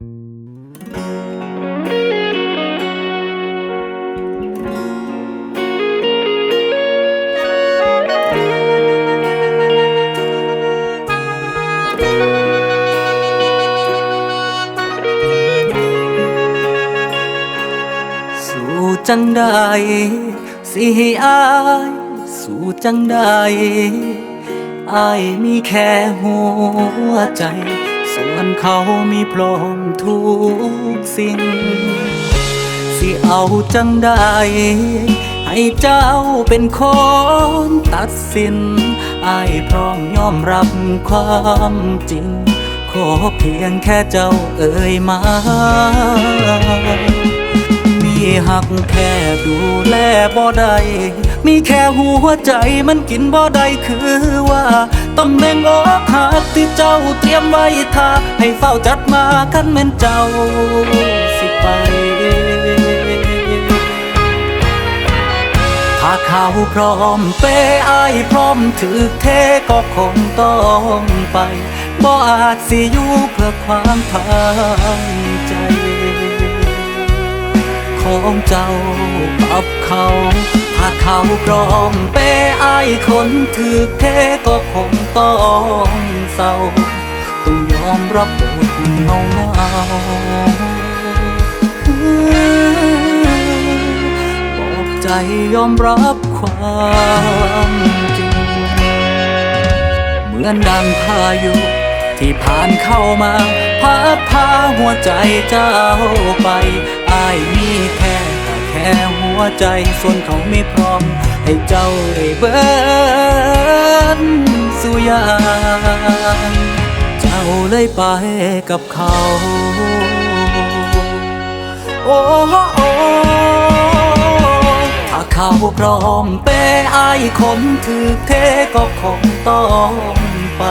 สู่จังใดสิให้อายสู่จังใดอายมีแค่หัวใจ ส่วนเขามีพร้อมทุกสิ่ง สิเอาจังใดให้เจ้าเป็นคนตัดสินอายพร้อมยอมรับความจริง ขอเพียงแค่เจ้าเอ่ยมามีหักแค่ดูแลบ่ได้ มีแค่หัวใจมันกินบ่ได้คือว่า ตำแหน่งอกหักที่เจ้าเตรียมไว้ท่าให้เฝ้าจัดมาคันแม่นเจ้าสิไปถ้าเขาพร้อมเปย์อายพร้อมถือเทก็คงต้องไปบ่อาจสิอยู่เพื่อความทางใจ ของเจ้ากับเขา เขาพร้อมเปย์อายคนถือเทก็คงต้องเศร้า ต้องยอมรับบทเงาเงาบอกใจยอมรับความจริง เหมือนดังพายุที่ผ่านเข้ามาพัดพาหัวใจเจ้าไปอายมีแค่ แค่หัวใจส่วนเขาไม่พร้อม ให้เจ้าได้เบินสุยานเจ้าเลยไปกับเขา โอ้โอ้ถ้าเขาพร้อมเปย์อายคนถือเทก็คงต้องไป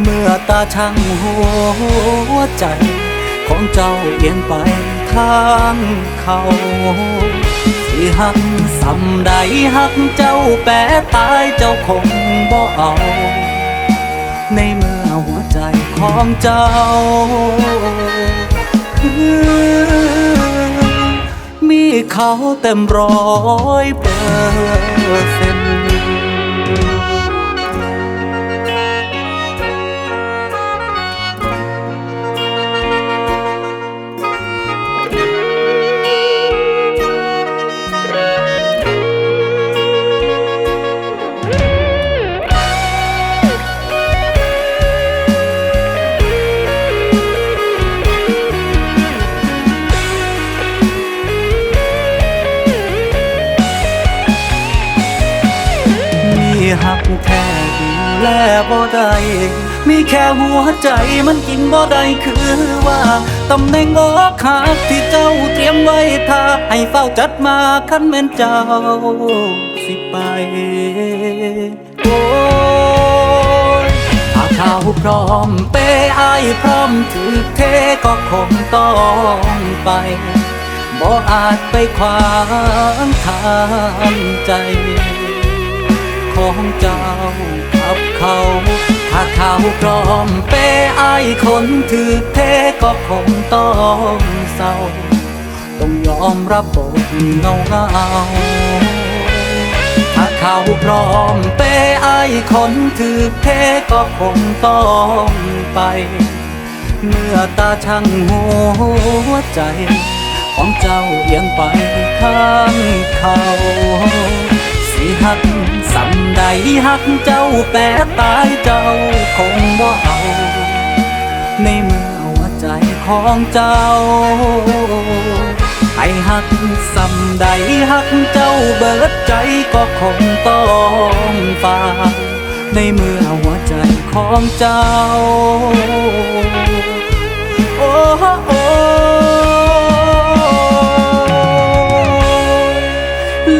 เมื่อตาช่างหัวใจ ของเจ้าเอียงไป ทางเขาสิหักสำใดหักเจ้าแปะตายเจ้าคงบ่เอา ในเมื่อหัวใจของเจ้า มีเขาเต็มร้อยเปอร์เซ็น หักแค่ดูแลบ่ได้มีแค่หัวใจมันกินบ่ได้คือว่าตำแหน่งอกหักที่เจ้าเตรียมไว้ท่าให้เฝ้าจัดมาคันแม่นเจ้าสิไปโอ้ยถ้าเขาพร้อมเปย์อพร้อมถือเทก็คงต้องไปบ่อาจไปขวางทางใจ องเจ้ากับเขา ถ้าเขาพร้อมเปย์อคนถือเทก็คงต้องเศร้า ต้องยอมรับบทเงาเงาถ้าเขาพร้อมเปย์อคนถือเทก็คงต้องไป เมื่อตาช่างหัวใจ ของเจ้าเอียงไปข้างเขา หักเจ้าแปะตายเจ้าคงบ่เอา ในเมื่อหัวใจของเจ้าให้หักสำใดหักเจ้าเบิดใจก็คงต้องฝากในเมื่อหัวใจของเจ้า โอ้โอ้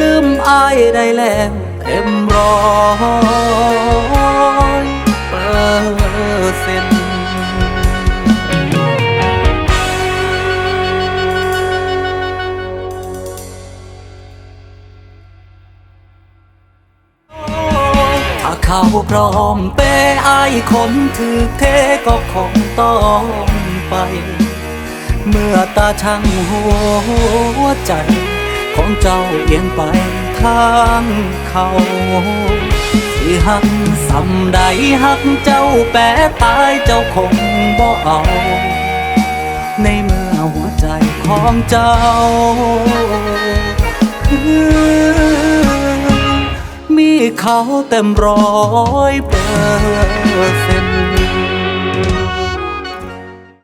ลืมอายได้แล้ว อยเปอร์เซ็นต์ถ้าเขาพร้อมเปย์อายคนถือเทก็คงต้องไปเมื่อตาช่างหัวใจ ของเจ้าเอียงไป ทางเขาสิหักสำใดหักเจ้าแปรตายเจ้าคงบ่เอา ในเมื่อหัวใจของเจ้า คือมีเขาเต็มร้อยเปอร์เซ็นต์